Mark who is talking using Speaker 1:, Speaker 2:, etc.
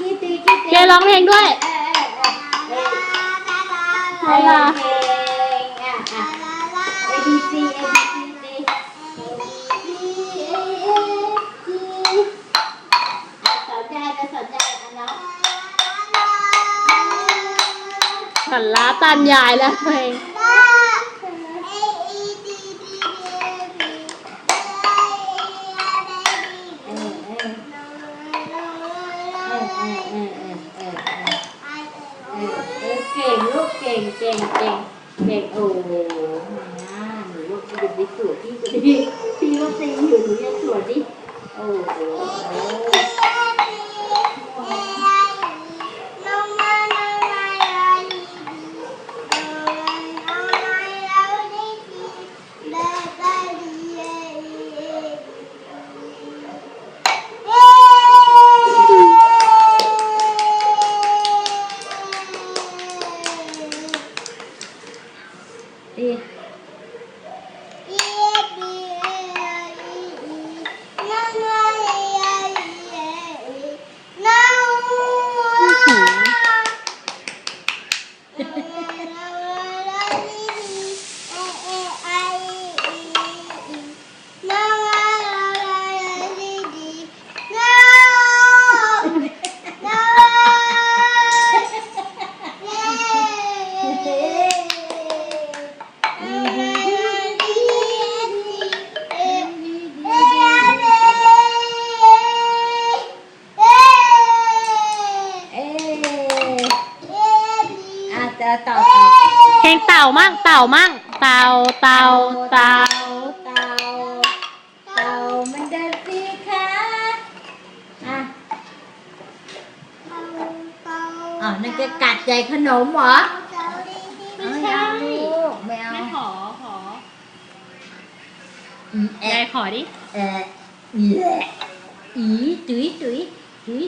Speaker 1: ร้องเพลงด้วย
Speaker 2: เอ้ยเอ้ยเอ้ยเอ้ย
Speaker 1: อะไรล่ะ
Speaker 2: เพลงอะอะ A B C A B C D สนใจจะสนใจอันน้อง
Speaker 1: ฝันล้าตามยายแล้วเพลง
Speaker 2: ออเก่งลูกเก่งเก่งเก่งเก่งโอ้โหนะหนูลูกจะเป็นสวดที่สุดที่พี่ก็ตีอยู่หนูจะสวดดิ で Yeah. ต่อต่อ
Speaker 1: เพลงเต่ามั่งเต่ามั่งเต่าเต่าเต่า
Speaker 2: เต่าเต่ามันเดินสีขาอะอ๋อนั่นก็กัดใจขนมเหรอ
Speaker 1: ไม่ใช่
Speaker 2: เอาลูกไม่เอา
Speaker 1: แม่ขอขอ
Speaker 2: อืม
Speaker 1: ยา
Speaker 2: แอะ
Speaker 1: ยขอดิ
Speaker 2: แอะแหละอีตุ้ยตุ้ยตุ้ย